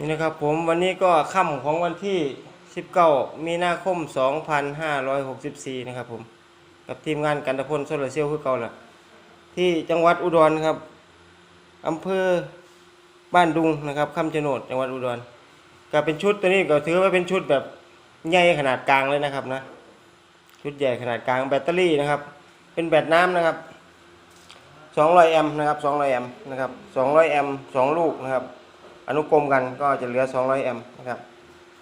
นี่นะครับผมวันนี้ก็ค่ำของวันที่ 19 มีนาคม 2564 นะครับผม กับทีมงานกันตะพลโซลาร์เซลล์คือเก่าล่ะ ที่จังหวัดอุดรครับอำเภอบ้านดุงนะครับคำชะโนดจังหวัดอุดรก็เป็นชุดตัวนี้ก็ถือว่าเป็นชุดแบบใหญ่ขนาดกลางเลยนะครับนะชุดใหญ่ขนาดกลางแบตเตอรี่นะครับ เป็นแบตน้ำนะครับ200แอมป์นะครับ200แอมป์นะครับ200แอมป์2ลูกนะครับ อนุกรมกันก็จะเหลือ 200 แอมป์นะครับ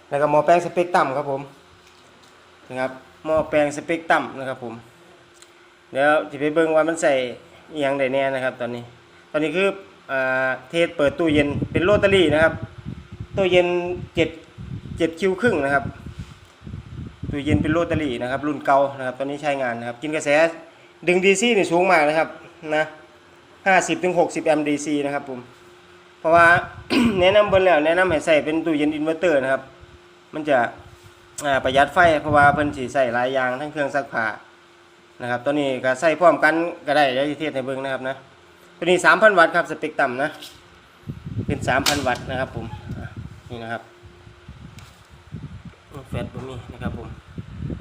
แล้วก็หม้อแปลงสเปกต่ำครับผมนะครับหม้อแปลงสเปกต่ำนะครับผมเดี๋ยวจะไปเบิ่งว่ามันใส่อหยังได้แน่นะครับ ตอนนี้ ตอนนี้คืออ่าเทสเปิดตู้เย็นเป็นโรตารี่นะครับตู้เย็น7 7คิวครึ่งนะครับตู้เย็นเป็นโรตารี่นะครับ รุ่นเก่านะครับ ตอนนี้ใช้งานนะครับ กินกระแสดึง DC นี่สูงมากนะครับนะ50ถึง60แอมป์ DC นะครับผม ราะว่าแนะนำเบิ่งแล้วแนะนำให้ใส่เป็นตู้เย็นอินเวอร์เตอร์นะครับ มันจะประหยัดไฟเพราะว่าเพิ่นสิใส่หลายอย่างทั้งเครื่องซักผ้านะครับ ตัวนี้ก็ใส่พร้อมกันก็ได้เดี๋ยวสิเทศให้เบิ่งนะครับนะตัวนี้ 3,000 วัตต์ครับสเปกต่ำนะเป็น 3,000 วัตต์นะครับผมนี่นะครับแฟตบ่มีนะครับผม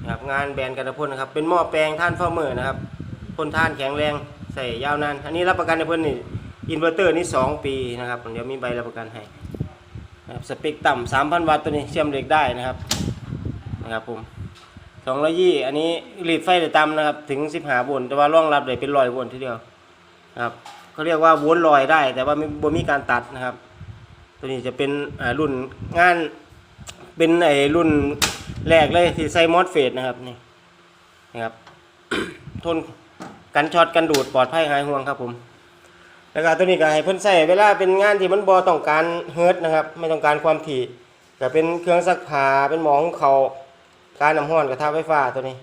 นะครับงานแบรนด์กันตะพ่นนะครับ เป็นหม้อแปลงท่านเฝ้ามือนะครับพ่นท่านแข็งแรงใส่ยาวนานอันนี้รับประกันในเพิ่นนี่ อินเวอร์เตอร์นี่ 2 ปีนะครับเดี๋ยวมีใบรับประกันให้นะครับสเปกต่ำ3,000วัตต์ตัวนี้เชื่อมเหล็กได้นะครับนะครับผม200ยี่อันนี้รีดไฟได้ต่ำนะครับถึง15โวลต์แต่ว่าร่องรับได้เป็น100โวลต์ทีเดียวนะครับเขาเรียกว่าโวลต์ลอยได้ แต่ว่าไม่บ่มีการตัดนะครับ ตัวนี้จะเป็นรุ่นงานเป็นไอรุ่นแรกเลยที่ใส่มอสเฟตนะครับนี่นะครับทนกันช็อตกันดูดปลอดภัยหายห่วงครับผม แล้วก็ตัวนี้ก็ให้เพิ่นใส่เวลาเป็นงานที่มันบ่ต้องการเฮิร์ตนะครับ ไม่ต้องการความถี่ก็เป็นเครื่องซักผ้าเป็นหมอของเขาการน้ำร้อนกระทะไฟฟ้าตัวนี้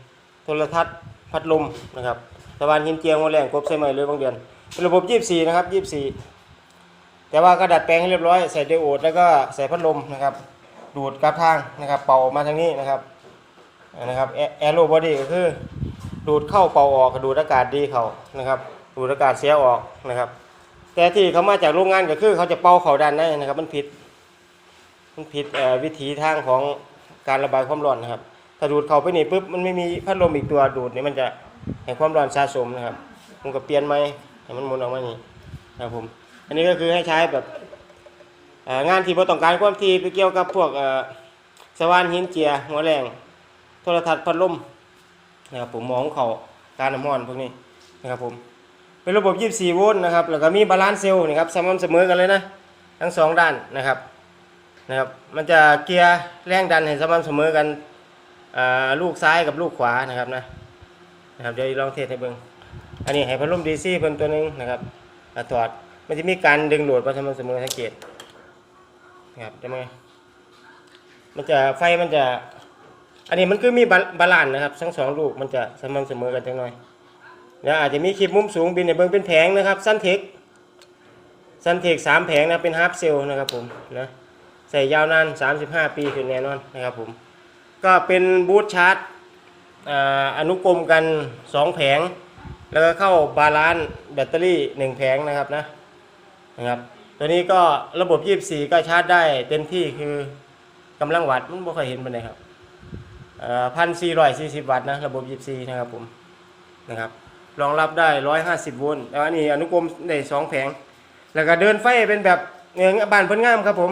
โทรทัศน์พัดลมนะครับตะวันหินเจียงโมแรงกบใส่ใหม่เลยบางเดือนเป็นระบบ 24 นะครับ 24 แต่ว่าก็ดัดแปลงให้เรียบร้อยใส่ไดโอดแล้วก็ใส่พัดลมนะครับ ดูดกลับทางนะครับ เป่าออกมาทางนี้นะครับนะครับแอโรบอดี้ก็คือ ดูดเข้าเป่าออกดูดอากาศดีเขานะครับ ดูดอากาศเสียออกนะครับ แต่ที่เขามาจากโรงงานก็คือ เขาจะเป่าเขาดันได้นะครับ มันผิด มันผิดวิถีทางของการระบายความร้อนนะครับ ถ้าดูดเขาไปนี่ปุ๊บมันไม่มีพัดลมอีกตัวดูดนี่มันจะให้ความร้อนสะสมนะครับผมก็เปลี่ยนไหมให้มันหมุนออกมานี่นะครับผม อันนี้ก็คือให้ใช้แบบงานที่บ่ต้องการความถี่ไปเกี่ยวกับพวกสว่านหินเจียหัวแรงโทรทัศน์พัดลมนะครับผมหมองเขาการน้ำร้อนพวกนี้นะครับผม เป็นระบบ 24 โวลต์นะครับแล้วก็มีบาลานซ์เซลล์นี่ครับสม่ำเสมอกันเลยนะทั้งสองด้านนะครับนะครับ มันจะเกียร์แรงดันให้สม่ำเสมอกันอ่าลูกซ้ายกับลูกขวานะครับนะนะครับเดี๋ยวลองเทสให้เบิ่งอันนี้ให้พัดลมดีซี่เพิ่นตัวหนึงนะครับอถอดมันจะมีการดึงโหลดมาสม่ำเสมอสังเกตนะครับจะไหมมันจะไฟมันจะ อันนี้มันคือมีบาลานซ์นะครับทั้งสองลูกมันจะสม่ำเสมอกันจังหน่อย แล้วอาจจะมีคลิปมุมสูงบินในเบิ้งเป็นแผงนะครับซันเทคซันเทคสามแผงนะเป็นฮาร์ปเซลนะครับผมนะใส่ยาวนาน 35 ปีขึ้นแน่นอนนะครับผมก็เป็นบูทชาร์จออนุกรมกัน 2 แผง แล้วก็เข้าบาลานซ์แบตเตอรี่ 1 แผงนะครับนะนะครับ ตัวนี้ก็ระบบ 24 ก็ชาร์จได้เต็มที่คือกำลังวัตต์มันไม่ค่อยเห็นปานใดครับพันสี่ร้อยสี่สิบวัตต์นะ ระบบ 24 นะครับผมนะครับ รองรับได้ 150 โวลต์แล้วอันนี้อนุกรมได้สองแผง แล้วก็เดินไฟเป็นแบบเงบ้านเพิ่นงามครับผม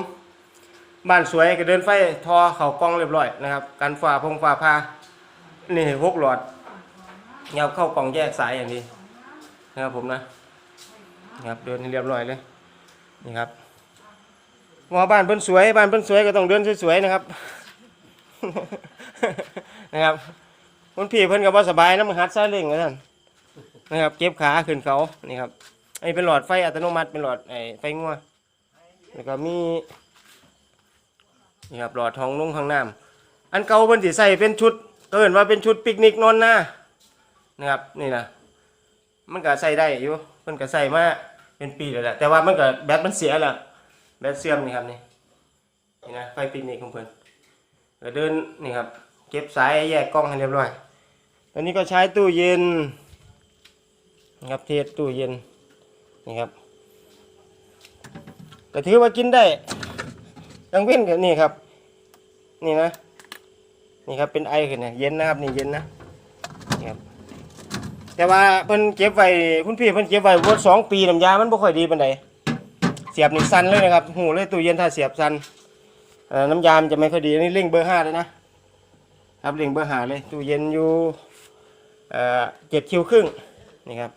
บ้านสวยก็เดินไฟทอเข่ากล้องเรียบร้อยนะครับกันฟ้าพงฟ้าพานี่หกหลอดเงาเข้ากล่องแยกสายอย่างนี้นะครับผมนะนะครับเดินให้เรียบร้อยเลยนี่ครับว่าบ้านเพิ่นสวยบ้านเพิ่นสวยก็ต้องเดินสวยๆนะครับนะครับคนพี่เพิ่นก็บ่สบายน้ำหัดซาเล้งว่าซั่น นะครับเก็บขาขึ้นเขานี่ครับอันนี้เป็นหลอดไฟอัตโนมัติเป็นหลอดไอไฟงัวแล้วก็มีนี่ครับหลอดทองนุ่งข้างน้ำอันเก่าเพิ่นสิใส่เป็นชุดเอิ้นว่าเป็นชุดปิกนิกนอนหน้านะครับนี่นะมันก็ใส่ได้อยู่เพิ่นก็ใส่มาเป็นปีแล้วแหละแต่ว่ามันก็แบตมันเสียแล้วแบตเสื่อมนี่ครับนี่นี่นะไฟปิกนิกของเพิ่อนก็เดินนี่ครับเก็บสายแยกกล้องให้เรียบร้อยตอนนี้ก็ใช้ตู้เย็น นะครับเทสตู้เย็นนี่ครับก็ถือว่ากินได้กังเว้นกับนี่ครับ นี่นะ นี่ครับเป็นไอขึ้นนะเย็นนะครับนี่เย็นนะนี่ครับแต่ว่าเพิ่นเก็บไว้คุณพี่เพิ่นเก็บไว้วดสองปีน้ำยามันบ่ค่อยดีปานใดเสียบนี่สั่นเลยนะครับหูเลยตู้เย็นถ้าเสียบสั่นน้ำยามจะไม่ค่อยดีนี่เร่งเบอร์ห้าเลยนะครับเร่งเบอร์ห้าเลยตู้เย็นอยู่เจ็ดคิวครึ่งนี่ครับ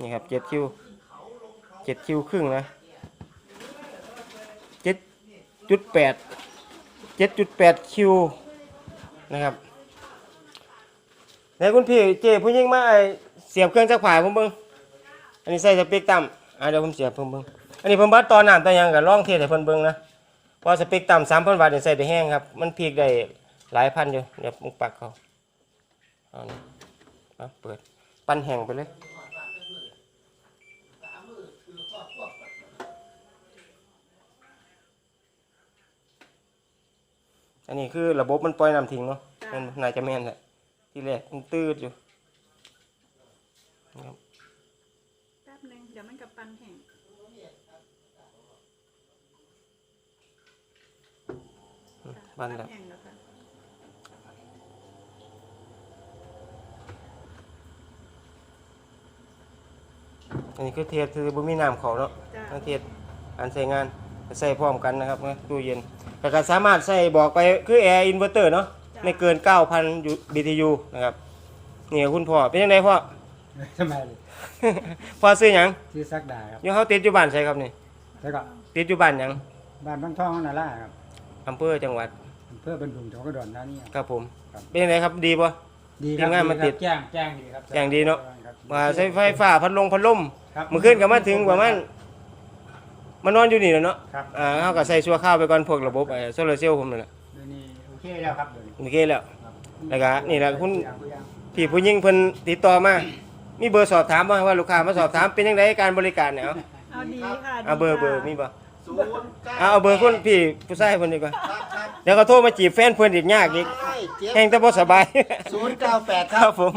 นี่ครับเจ็ดคิวเจ็ดคิวครึ่งนะเจ็ดจุดแปดเจ็ดจุดแปดคิวนะครับไหนคุณพี่เจผู้หญิงมาไอ้เสียบเครื่องจักรผายผมเบิ่งอันนี้ใส่สเปกต่ำอ่าเดี๋ยวผมเสียบผมเบิ่งอันนี้ผมบัดตอนน้ำตอนยังกับล่องเทศให้เพิ่นเบิ่งนะเพราะสเปกต่ำสามพันบาทนี่ใส่ได้แห้งครับ มันพีกได้หลายพันอยู่เดี๋ยวมึงปักเขาเอานี่เอาเปิด ปั้นแห้งไปเลย อันนี้คือระบบมันปล่อยน้ำทิ้งเนาะมันน่าจะแม่นแหละที่แรกมันตืดอยู่แป๊บนึงเดี๋ยวมันกับปันแห้งบ้านแล้ว แห้งแล้วค่ะอันนี้คือเทศคือบ่มีน้ำเขาเนาะจ้าทั้งเทศอันใส่งาน ใส่พร้อมกันนะครับนะตู้เย็นแต่ก็สามารถใส่บอกไปคือแอร์อินเวอร์เตอร์เนาะไม่เกิน 9,000 BTU นะครับนี่คุณพ่อเป็นยังไงพ่อทำไมเลยพ่อซื้อหยังชื่อซักดาครับยังเขาติดอยู่บ้านใช่ครับนี่แล้วก็ติดอยู่บ้านหยังบ้านบางท่องนาล่าครับอำเภอจังหวัดอำเพื่อบรรดุงจังหวัดอุดรธานีครับครับผมครับเป็นยังไงครับดีป่ะดีคทีรับมงานมาครับติดแจ้งแจ้งดีครับแจ้งดีเนอะครับมาใช้ไฟฟ้าพัดลมพัดลมครับเมื่อคืนก็มาถึงประมาณ มานอนอยู่นี่แล้วเนาะครับ อ่าเขาก็ใส่ชั่วข้าวไปก่อนพวกระบบไอ้โซลาร์เซลล์ผมนั่นแหละเดี๋ยวนี้โอเคแล้วครับเดี๋ยวนี้โอเคแล้ว ครับแล้วก็นี่แหละคุณอย่างอย่างพี่ผู้หญิงเพิ่นติดต่อมา มีเบอร์สอบถามบ่ว่าลูกค้ามาสอบถามเป็นยังไงการบริการเนี่ยเอาเอาดีค่ะเอาเบอร์ดีเบอร์ค่ะมีบ่ศูนย์เก้าเอาเอาเบอร์คุณพี่ผู้ชายเพิ่นดีกว่า ครับครับเดี๋ยวก็โทรมาจีบแฟนเพิ่นอีกยากอีกใช่เจ็ดแฮงแต่บ่สบาย ศูนย์เก้าแปดคครัรับบผม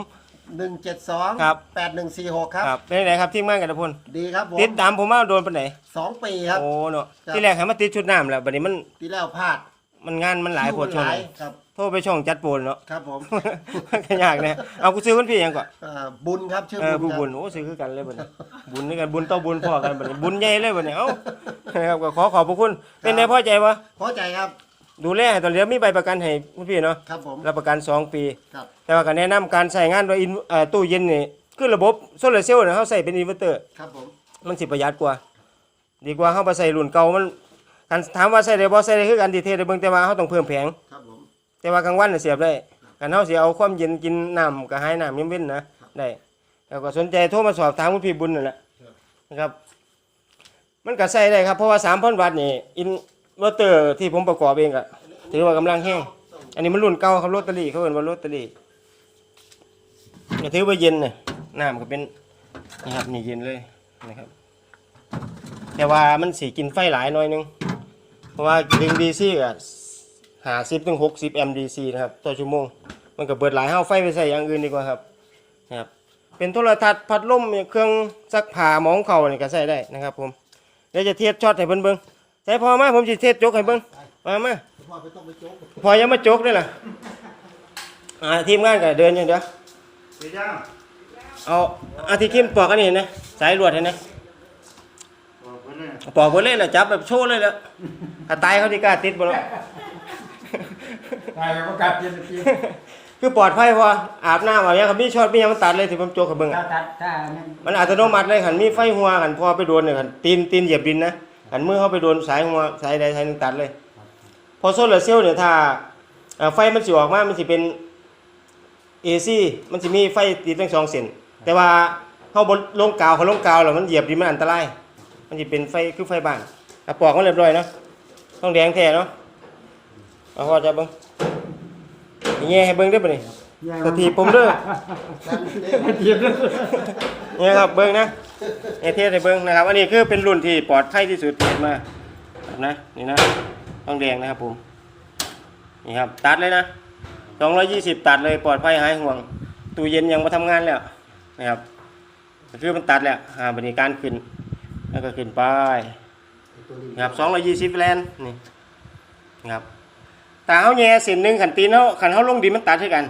หนึ่งเจ็ดสองครับ แปดหนึ่งสี่หกครับ ครับเป็นยังไงครับทีมงานกันพลดีครับผมติดตามผมมาโดนปานไหนสองปีครับ โอ้เนาะครับ ที่แรกให้มาติดชุดน้ำแล้วบัดนี้มันที่แล้วพลาดมันงานมันหลายโพดช่วงหลานี้ยครับ โทรไปช่องจัดโปนเนาะ ครับผมก็ยากแน่เอากูซื้อคุณพี่หยังก่อนอ่าบุญครับชื่อเออบุผู้ญบุญครับโอ้ซื้อคือกันเลยบัดนี้บุญนี่กันบุญต่อบุญพ่อกันบัดนี้บุญใหญ่เลยบัดนี้เอ้านะครับก็ขอขอบพระคุณเป็นไงพอใจปะพอใจครับ ดูแลให้ตอนเดียวมีใบประกันให้คุณพี่เนาะครับผมรับประกัน 2 ปี ครับแต่ว่าก็แนะนำการใช้งานโดยอินเอ่อตู้เย็นนี่คือระบบโซลาร์เซลล์เนี่ยเขาใส่เป็นอินเวอร์เตอร์ ครับผมมันสิประหยัดกว่า ดีกว่าเขาไปใส่รุ่นเก่ามันกันถามว่าใส่ได้บ่ใส่ได้คือกันดีเทได้เบิ่งแต่ว่าเขาต้องเพิ่มแผง ครับผม แต่ว่ากลางวันน่ะเสียบได้กันเฮาสิเอาความเย็นกินน้ำก็ให้น้ำยามเว้นนะได้แล้วก็สนใจโทรมาสอบถามคุณพี่บุญนั่นแหละนะครับ มันก็ใส่ได้ครับเพราะว่า3,000วัตต์นี่อิน เวอร์เตอร์ที่ผมประกอบเองก็ถือว่ากำลังแห้ง อันนี้มันรุ่นเก่าครับโรตารี่เขาเอิ้นว่าโรตารี่ก็ถือว่าเย็นน่ะน้ำก็เป็นนี่ครับนี่เย็นเลยนะครับ แต่ว่ามันสิกินไฟหลายหน่อยนึง เพราะว่าดึง DC ก็50ถึง60แอมป์ DC นะครับต่อชั่วโมง มันก็เบิดหลายเฮาไฟไปใส่อย่างอื่นดีกว่าครับนะครับเป็นโทรทัศน์พัดลมเครื่องซักผ้าหมองเข่านี่ก็ใส่ได้นะครับผมเดี๋ยวจะเทียบช็อตให้เบิ่งเบิ่ง ใส่พอมาผมสิเทียบจกให้เบิ่งมามาพ่อไปต้องไปโจ๊กพอยังมาจกด้วยล่ะอ่าทีมงานก็เดินอย่างเดียวเดี๋ยวย่างเอาอาทิคิมปอกอันนี้นะสายลวดเห็นไหมบอกไว้เลยปอกบนเล่นนะจับแบบโชว์เลยแล้วถ้าตายเขาที่กล้าติดบ่เนาะตายแล้วก็กลับเย็นทีคือปลอดภัยพออาบน้ำอาบยังกับมีช็อตมีหยังมันตัดเลยที่ผมโจกกับเบิ่งถ้าอะตัดถ้านั่นมันอัตโนมัติเลยหันมีไฟหัวหันพอไปโดนเนี่ยหันตีนตีนเหยียบดินนะ หันมือเข้าไปโดนสายหัวสายใดสายหนึ่งตัดเลย พอโซลาร์เซลล์เนี่ยถ้าเอ่อไฟมันสิออกมามันสิเป็น AC มันสิมีไฟติดทั้งสองเส้นแต่ว่าเฮาบนลงกาวเขาลงกาวแล้วมันเหยียบดินมันอันตราย มันสิเป็นไฟคือไฟบ้านอะปอกมันเรียบร้อยเนาะต้องแดงแท้เนาะเอาพอจะเบิ่งอย่างเงี้ยให้เบิ่งได้ป่ะนี่สถีบผมเด้อเย็นเลยเนี่ยครับเบิ้งนะ เอเทสให้เบิ้งนะครับ อันนี้คือเป็นรุ่นที่ปลอดภัยที่สุดเห็นมานะนี่นะต้องแดงนะครับผมนี่ครับตัดเลยนะ220 ตัดเลยปลอดภัยหายห่วงตู้เย็นยังมาทำงานแล้วนะครับคือมันตัดแล้วอ่าบริการขึ้น แล้วก็ขึ้นไปนะครับสองร้อยยี่สิบแลนนี่นะครับแต่เขาแง่เส้นหนึ่งขันตีนเขาขันเขาลงดินมันตัดให้กัน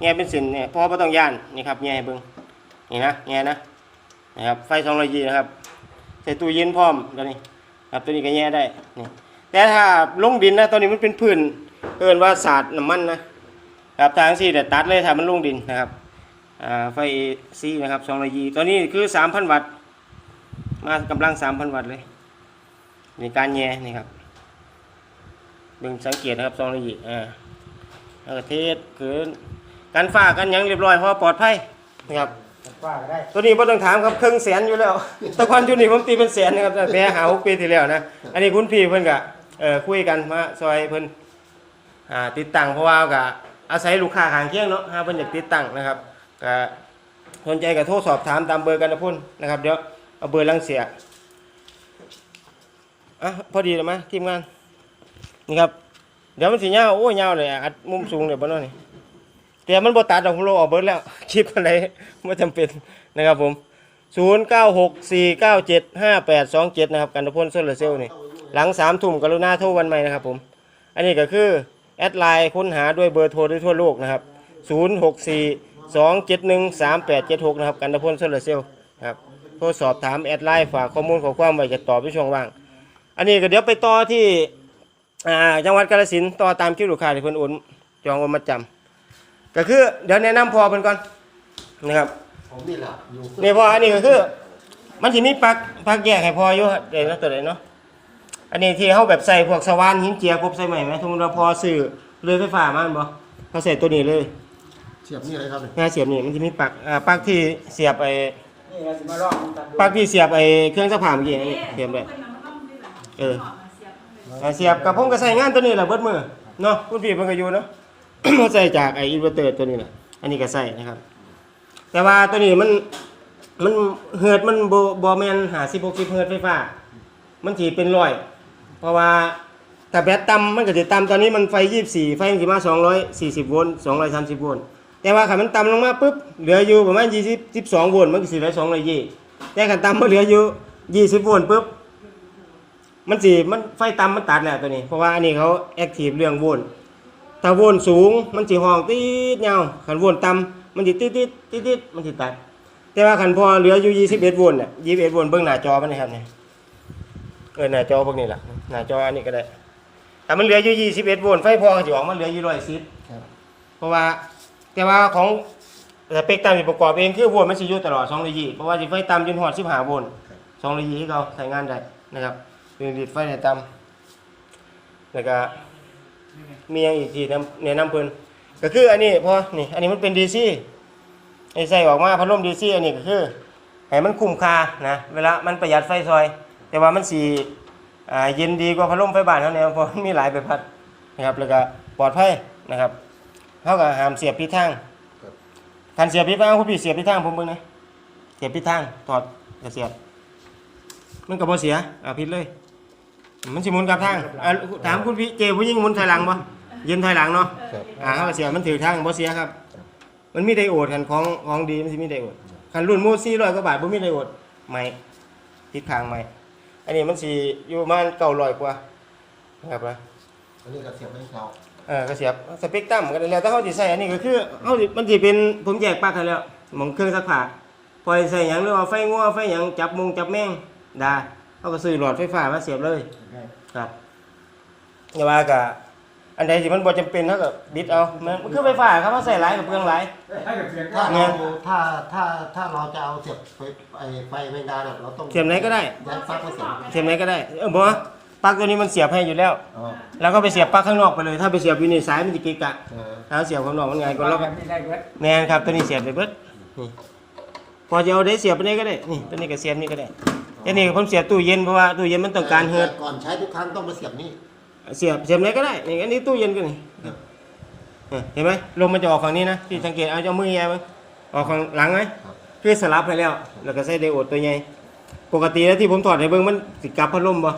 แง่เป็นเส้นเนี่ยเพราะว่าต้องย่านนี่ครับแง่เบิ้งนี่นะแง่นะ นะครับไฟสองร้อยยีนะครับใส่ตู้เย็นพร้อมตัวนี้ครับตัวนี้ก็แง่ได้นี่แต่ถ้าลงดินนะตัวนี้มันเป็นพื้นเอินว่าสาดน้ำมันนะครับทางสี่แต่ตัดเลยถ้ามันลงดินนะครับอ่าไฟซีนะครับสองร้อยยีตัวนี้คือสามพันวัตต์มากำลังสามพันวัตต์เลยในการแย่นี่ครับเบิ่งสังเกตนะครับซองละเอียอ่าแล้วเทสคือการฝ้ากันยังเรียบร้อยเพราะปลอดภัยนะครับ ว่าก็ได้ตัวนี้บ่ต้องถามครับครึ่งแสนอยู่แล้ว แต่ก่อนจุดนี้ผมตีเป็นแสนนะครับแต่หาหกปีที่แล้วนะ อันนี้คุณพี่เพิ่นก็เอ่อคุยกันมาซอยเพิ่นอ่าติดตั้งเพราะว่าก็อาศัยลูกค้าข้างเคียงเนาะหาเพิ่นอยากติดตั้งนะครับก็สนใจก็โทรสอบถามตามเบอร์กันนะพุ่นนะครับเดี๋ยวเอาเบอร์ลังเสียอะพอดีแล้วมั้ยทีมงานนี่ครับเดี๋ยวมันสิยาวโอ้ยยาวเลยอะอัดมุมสูงเดี๋ยวบ่เนาะนี่ แต่มันบ่ตัดดอกผมโลออกเบิดแล้วคลิปอะไรไม่จำเป็นนะครับผม0964975827นะครับกันตะพลโซลาร์เซลล์นี่หลัง3ทุ่มกรุณาโทรวันใหม่นะครับผม อันนี้ก็คือแอดไลน์ค้นหาด้วยเบอร์โทรด้วยทั่วโลกนะครับ0642713876นะครับกันตะพลโซลาร์เซลล์ครับโทรสอบถามแอดไลน์ฝากข้อมูลขอความไว้จะตอบในช่วงว่าง อันนี้ก็เดี๋ยวไปต่อที่จังหวัดกาฬสินธุ์ต่อตามคิวลูกค้าที่เพิ่นโอนจองโอนมาจำ ก็คือเดี๋ยวแนะนำพอเพิ่นก่อนนะครับผมนี่แหละอยู่นี่พออันนี้ก็คือ มันสิมีปลักปลักแยกให้พออยู่เดี๋ยวนะตัวไหนเนาะอันนี้ที่เฮาแบบใส่พวกสว่านหินเจียกบใส่ใหม่ไหมสมมุติว่าพอซื้อเรือยไฟฟ้ามาแม่นบ่เขาใส่ตัวนี้เลยเสียบนี่อะไรครับเนี่ยงาเสียบนี่มันจะมีปลักอ่าปลักที่เสียบไอ้นี่เราจะมาลองกันดูปลักที่เสียบไอ้เครื่องซักผ้าเมื่อกี้นี่เสียบได้เอออ่าเสียบกับผมก็ใส่งานตัวนี้แหละเบิดมือเนาะคุณพี่เพิ่นก็อยู่เนาะ เขาใส่จากไออินเวอร์เตอร์ตัวนี้แหละอันนี้ก็ใส่นะครับ แต่ว่าตัวนี้มันมันเฮิร์ตมันโบบ่แม่น50 60เฮิร์ตไฟฟ้า มันสิเป็นร้อยเพราะว่าถ้าแบตต่ำมันก็สิต่ำตอนนี้มันไฟ24ไฟมันสิมา240โวลต์230โวลต์แต่ว่าคันมันต่ำลงมาปุ๊บเหลืออยู่ประมาณ20 12โวลต์มันก็สิเหลือ220แต่คันต่ำมันเหลืออยู่20โวลต์ปุ๊บมันสิมันไฟต่ำมันตัดแหละตัวนี้ เพราะว่าอันนี้เขาแอคทีฟเรื่องโวลต์ ถ้าวลต์สูงมันสิห้องติดยาวคันวลต์ต่ำมันสิติดติดติดติดมันสิตัด แต่ว่าคันพอเหลืออยู่ 21 โวลต์น่ะ21 โวลต์เบิ่งหน้าจอมันนะครับนี่เออหน้าจอพวกนี้ล่ะหน้าจออันนี้ก็ได้ถ้ามันเหลืออยู่ 21 โวลต์ไฟพอก็สิออกมาเหลืออยู่110ครับเพราะว่าแต่ว่าของสเปกตรัมที่ประกอบเองคือโวลต์มันสิอยู่ตลอด220เพราะว่าสิไฟต่ำจนฮอด15โวลต์220ที่เขาใช้งานได้นะครับเป็นรีดไฟในตำแล้วก็ มีอย่างอีกที่นำแนะนำเพิ่นก็คืออันนี้พอนี่อันนี้มันเป็นดีซี่ไอ้ใส่ออกมาพัดลมดีซี่อันนี้ก็คือให้มันคุ้มค่านะเวลามันประหยัดไฟซอย แต่ว่ามันสีอ่าเย็นดีกว่าพัดลมไฟบ้านเขาเนี่ยเพราะมีหลายแบพัดนะครับแล้วก็ปลอดภัยนะครับเขาก็ห้ามเสียบพิทางคันเสียบพิทางคุณพี่เสียบพิทางผมเบิ่งนะเสียบพิทางถอดก็เสียบมันก็บ่เสียอ่าผิดเลย มันสิหมุนกลับทางอ่าถามคุณพี่เจผู้หญิงหมุนถอยหลังบ่ยืนถอยหลังเนาะครับ อ่าเขาก็เสียมันถือทางบ่เสียครับ มันมีไดโอดคันของของดีมันสิมีไดโอดคันรุ่นมู400กว่าบาทบ่มีไดโอดใหม่ทิศทางใหม่ อันนี้มันสิอยู่ประมาณ900กว่านะครับนะ อันนี้ก็เสียบไม่เขาเออก็เสียบสเปกตรัมก็ได้แล้วแต่เขาสิใส่อันนี้ก็คือเฮาสิมันสิเป็นผมแยกปลั๊กให้แล้วหมองเครื่องซักผ้าปล่อยใส่หยังหรือว่าไฟงัวไฟหยังจับมุงจับแมงได้ เขาก็ซื้อหลอดไฟฟ้ามาเสียบเลยครับอย่าว่ากับอันใดที่มันบ่จำเป็นเท่ากับบิดเอามันมันคือไฟฟ้าครับเขาใส่หลายกับเปลืองหลายให้กับเสียงถ้าก็เราถ้าถ้าถ้าเราจะเอาเสียบไฟไอไฟแมงดาเนี่ยเราต้องเสียบไหนก็ได้ย้ายปลั๊กมาเสียบเสียบไหนก็ได้เออบ่ปลั๊กตัวนี้มันเสียบให้อยู่แล้ว อ๋อแล้วก็ไปเสียบปลั๊กข้างนอกไปเลย ถ้าไปเสียบอยู่ในสายมันจะเกะกะเออถ้าเสียบข้างนอกมันง่ายกว่าเราเราแบบนี้ได้เบิดแม่นครับตัวนี้เสียบไปเบิดนี่พอจะเอาได้เสียบไปไหนก็ได้นี่ตัวนี้ก็เสียบนี่ก็ได้ อันนี้ผมเสียบตู้เย็นเพราะว่าตู้เย็นมันต้องการเฮิร์ตแต่ก่อนใช้ทุกครั้งต้องมาเสียบนี่เสียบเสียบไหนก็ได้นี่อันนี้ตู้เย็นก็นี่เออเห็นไหมลมมันจะออกฝั่งนี้นะที่สังเกตเอาเอามือแย่มั้งออกฝั่งหลังไหมครับคือสลับให้แล้ว แล้วก็ใส่ไดโอดตัวใหญ่ปกติแล้วที่ผมถอดให้เบิ่งมันสิกลับพัดลมบ่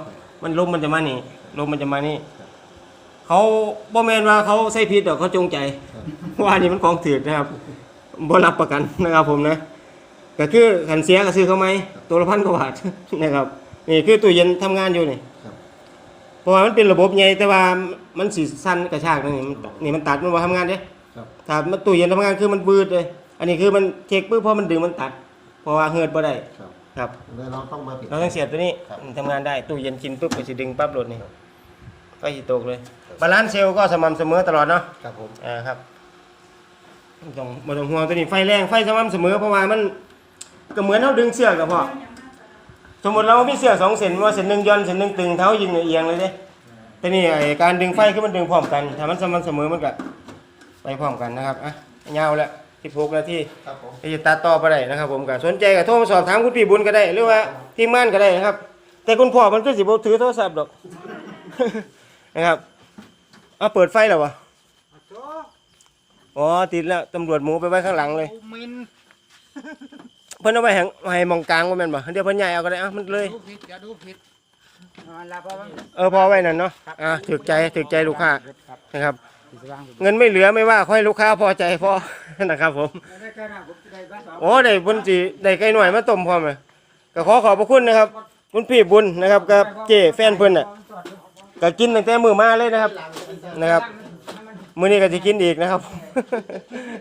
มันลมมันจะมานี่ลมมันจะมานี่เขาบ่แม่นว่าเขาใส่ผิดดอกเขาจงใจเพราะว่านี่มันของถือนะครับบ่รับประกันนะครับผมนะ ก็คือขันเสียก็ซื้อเขาไหมตัวละพันกว่าบาท นะครับนี่คือตู้เย็นทำงานอยู่นี่ครับ เพราะว่ามันเป็นระบบใหญ่แต่ว่ามันสีสั้นกระชากนี่มันนี่มันตัดมันบ่ทำงานเด้ครับ ถ้ามันตู้เย็นทำงานคือมันบืดเลย อันนี้คือมันเช็คปุ๊บพอมันดึงมันตัด เพราะว่าเฮือดบ่ได้ครับครับเลยเราต้องมาปิด เราต้องเสียบตัวนี้ครับ ทำงานได้ตู้เย็นกินปุ๊บก็สิดึงปั๊บโหลดนี่ก็สิตกเลยบาลานซ์เซลล์ก็สม่ำเสมอตลอดเนาะ ครับผม อ่าครับบ่ต้องบ่ต้องห่วงตัวนี้ไฟแรงไฟสม่ำเสมอเพราะว่ามัน ก็เหมือนเฮาดึงเสือกอะพ่อสมมุติเรามีเสือกสองเส้นว่าเส้นหนึงย่อนเส้นหนึงตึงเท้ายิงเอียงเลยเด้แต่นี่ไอ้การดึงไฟคือมันดึงพร้อมกันถ้ามันสม่ำเสมอมันก็ไปพร้อมกันนะครับอะยาวแล้ว16นาทีครับผมไปตัดต่อไปได้นะครับผมก็สนใจก็โทรมาสอบถามคุณพี่บุญก็ได้ หรือว่าทีมงานก็ได้นะครับ แต่คุณพ่อมันก็สิบ่ถือโทรศัพท์ดอกนะครับเอาเปิดไฟแล้ววะอ๋อติดแล้วตำรวจหมูไปไว้ข้างหลังเลยมิน เพิ่นเอาไว้แห่งให้มองกลางว่าแม่นบ่เดี๋ยวเพิ่นย้ายเอาก็ได้อะมันเลย ดูผิดอย่าดูผิดอ่าแล้วพอมันเออพอไว้นั่นเนาะอะถึกใจถึกใจลูกค้าครับนะครับสิสว่างเงินไม่เหลือไม่ว่าค่อยลูกค้าพอใจพอ นะครับผม ได้แค่นั้นผมจะได้บ้านสองโอ้ได้บุญสิได้ไก่หน่อยมาต้มพร้อมเลยก็ขอขอบพระคุณนะครับ คุณพี่บุญนะครับกับเจ้แฟนเพิ่นน่ะก็กินตั้งแต่มื้อมาเลยนะครับนะครับมื้อนี้ก็สิกินอีกนะครับ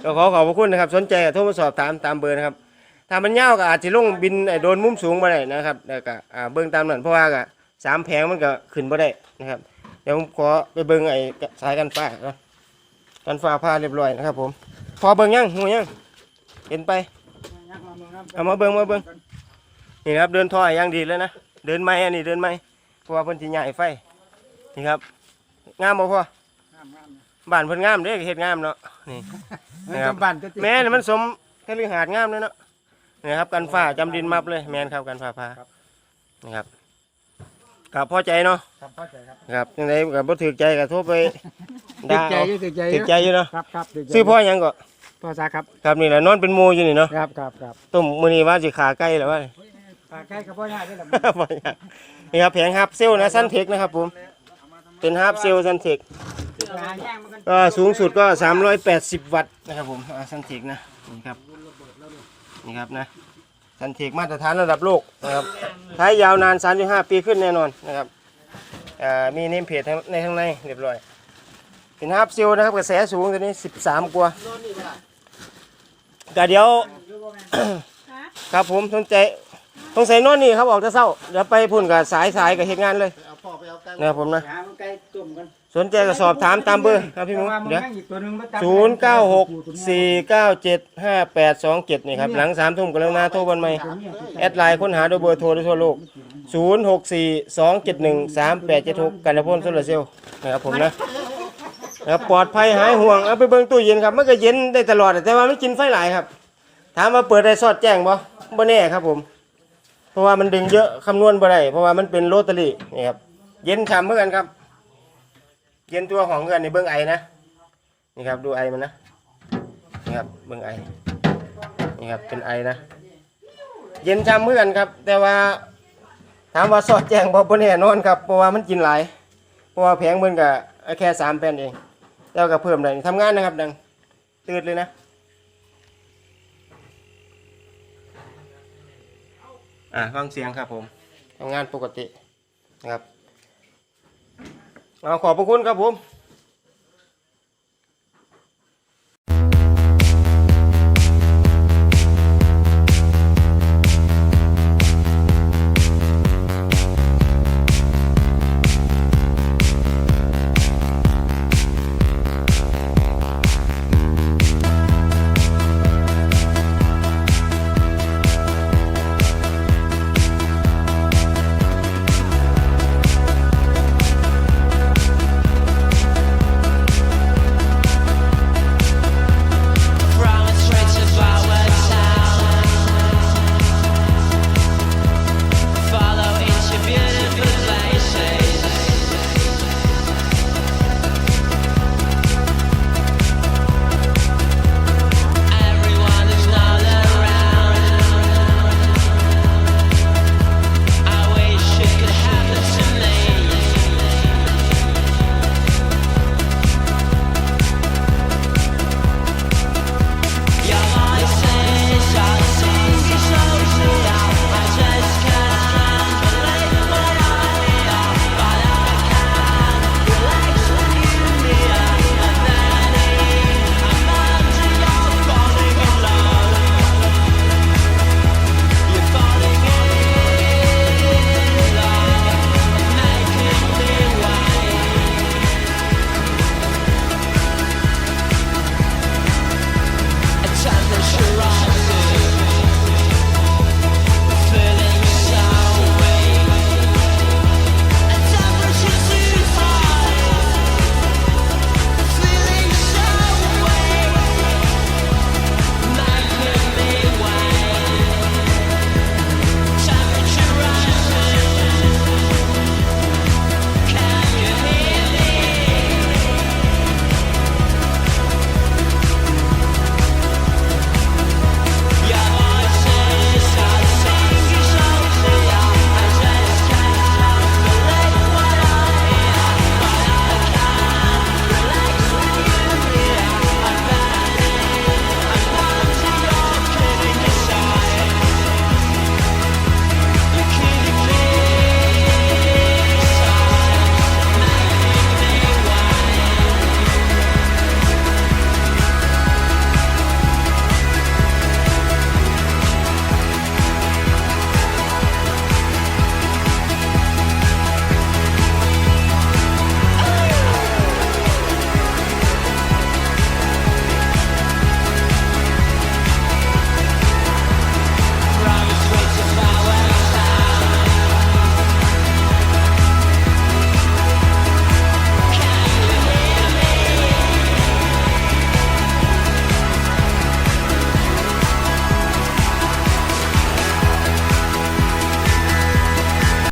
ก็ขอขอบพระคุณนะครับ สนใจก็โทรมาสอบถามตามเบอร์นะครับ ถ้ามันยาวก็อาจสิลงบินไอ้โดนมุมสูงบ่ได้นะครับแล้วก็อ่าเบิ่งตามนั้นเพราะว่าก็สามแผงมันก็ขึ้นบ่ได้นะครับ เดี๋ยวผมขอไปเบิ่งไอ้สายกันฟ้าก่อนกันฟ้าผ้าเรียบร้อยนะครับ ผม พอเบิ่งยังหูยังเห็นไปเอามาเบิ่งมาเบิ่งนี่นะครับเดินท่ออย่างดีเลยนะเดินไม้อันนี้เดินไม้เพราะว่าเพิ่นสิย้ายไฟนี่ครับงามบ่พ่อบ้านเพิ่นงามเด้เฮ็ดงามเนาะนี่นะครับบ้านจะติดแม่นี่มันสมคฤหาสน์งามเลยเนาะ นี่ครับกันฟ้าจำดินมับเลยแม่นครับกันฟ้าพานะครับกับพอใจเนาะครับเข้าใจครับครับยังไงก็บ่ถูกใจก็โทรไปติดด่าใจเอาอยู่ติดใจอถูยู่กใจอยู่เนาะครับครับติดใจซื้อพ่อหยังก็พ่อซาครับครับนี่แหละนอนเป็นหมู่อยู่นี่เนาะครับครับครับต้มมื้อนี้ว่าสิขาไก่แล้วว่าปากใกล้กับพ่อใหญ่ได้หรือนี่ครับแผงฮับเซลนะซันเทคนะครับผม เป็นฮับเซลซันเทคหาแย่งมันกันก็สูงสุดก็ 380 วัตต์นะครับผมซันเทคนะนี่ครับ นี่ครับนะซันเทคมาตรฐานระดับโลกนะครับใช้ยาวนาน 35 ปีขึ้นแน่นอนนะครับเอ่อมีเนมเพจในข้างในเรียบร้อยเป็นฮับเซลนะครับกระแสสูงตัวนี้ 13 กว่าก็เดี๋ยวฮะครับผมสนใจสงสัยนอนนี่ครับออกจะเศร้าเดี๋ยวไปพุ่นกับสายสายกับเหตุงานเลยไปเอาพ่อไปเอาไก่นะครับผมนะ หามันใกล้ตุ่มกันสนใจก็สอบถามตามเบอร์ครับพี่หมูแต่ว่ามันเดี๋ยวยังอีกตัวหนึงมันจับศูนย์เก้าหกสี่เก้าเจ็ดห้าแปดสองเจ็ดนี่ครับหลังสามทุ่มกรุณาโทรบันใหม่แอดไลน์ค้นหาโดยเบอร์โทรได้ทั่วโลกศูนย์หกสี่สองเจ็ดหนึ่งสามแปดเจ็ดหกกันพลโซลาร์เซลล์นะครับผมนะนะครับปลอดภัยหายห่วงเอาไปเบิ่งตู้เย็นครับมันก็เย็นได้ตลอดแต่ว่ามันกินไฟหลายครับ ถามว่าเปิดได้สอดแจ้งบ่บ่แน่ครับผม เพราะว่ามันดึงเยอะคำนวณบ่ได้เพราะว่ามันเป็นโรตารี่นี่ครับเย็นฉ่ำเหมือนกันครับ เย็นตัวของเงินในเบื้องไอนะนี่ครับดูไอมันนะนี่ครับเบื้องไอนี่ครับเป็นไอนะเย็นช้ำเมือนกันครับ แต่ว่าถามว่าสอดแจ้งบ่บ่แน่นอนครับเพราะว่ามันกินหลายเพราะว่าแผงมันก็แค่สามแผ่นเองแล้วก็เพิ่มได้ทำงานนะครับดังตืดเลยนะอ่าฟังเสียงครับผมทำงานปกตินะครับ เอาขอบพระคุณครับผม